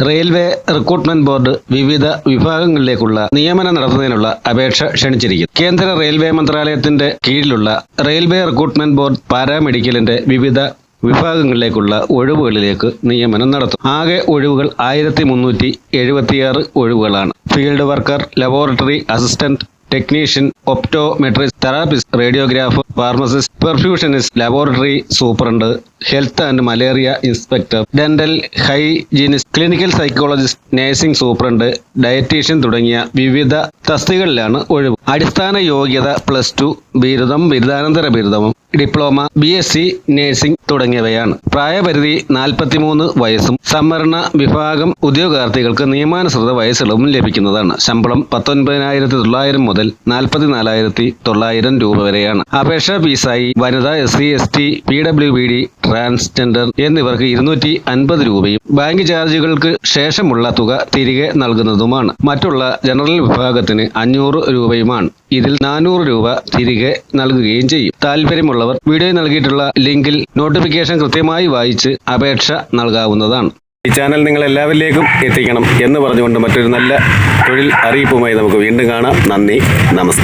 Railway recruitment board വിവിധ വിഭാഗങ്ങളിലേക്കുള്ള നിയമനം നടത്തുന്നതിനുള്ള അപേക്ഷ ക്ഷണിച്ചിരിക്കുന്നു. കേന്ദ്ര റെയിൽവേ മന്ത്രാലയത്തിന്റെ കീഴിലുള്ള റെയിൽവേ റിക്രൂട്ട്മെന്റ് ബോർഡ് പാരാമെഡിക്കലിന്റെ വിവിധ വിഭാഗങ്ങളിലേക്കുള്ള ഒഴിവുകളിലേക്ക് നിയമനം നടത്തും. ആകെ ഒഴിവുകൾ ആയിരത്തി മുന്നൂറ്റി എഴുപത്തിയാറ് ഒഴിവുകളാണ്. Field worker laboratory assistant technician optometrist therapist radiographer pharmacist perfusionist laboratory superintendent health and malaria inspector dental hygienist clinical psychologist nursing superintendent dietician തുടങ്ങിയ വിവിധ തസ്തികളിലാണ് ഒഴിവ്. അടിസ്ഥാന യോഗ്യത പ്ലസ് ടു ബിരുദം ബിരുദാനന്തര ബിരുദവും diploma B S C nursing തുടങ്ങിയവയാണ്. പ്രായപരിധി നാൽപ്പത്തിമൂന്ന് വയസ്സും സംവരണ വിഭാഗം ഉദ്യോഗാർത്ഥികൾക്ക് നിയമാനുസൃത വയസ്സിളവും ലഭിക്കുന്നതാണ്. ശമ്പളം പത്തൊൻപതിനായിരത്തി തൊള്ളായിരം മുതൽ നാൽപ്പത്തിനാലായിരത്തി തൊള്ളായിരം രൂപ വരെയാണ്. അപേക്ഷാ ഫീസായി വനിത S C S T P W B D transgender എന്നിവർക്ക് ഇരുന്നൂറ്റി അൻപത് രൂപയും ബാങ്ക് ചാർജുകൾക്ക് ശേഷമുള്ള തുക തിരികെ നൽകുന്നതുമാണ്. മറ്റുള്ള ജനറൽ വിഭാഗത്തിന് അഞ്ഞൂറ് രൂപയുമാണ്. ഇതിൽ നാനൂറ് രൂപ തിരികെ നൽകുകയും ചെയ്യും. താല്പര്യമുള്ളവർ വീഡിയോ നൽകിയിട്ടുള്ള ലിങ്കിൽ നോട്ടിഫിക്കേഷൻ കൃത്യമായി വായിച്ച് അപേക്ഷ നൽകാവുന്നതാണ്. ഈ ചാനൽ നിങ്ങൾ എല്ലാവരിലേക്കും എത്തിക്കണം എന്ന് പറഞ്ഞുകൊണ്ട് മറ്റൊരു നല്ല തൊഴിൽ അറിയിപ്പുമായി നമുക്ക് വീണ്ടും കാണാം. നന്ദി നമസ്തേ.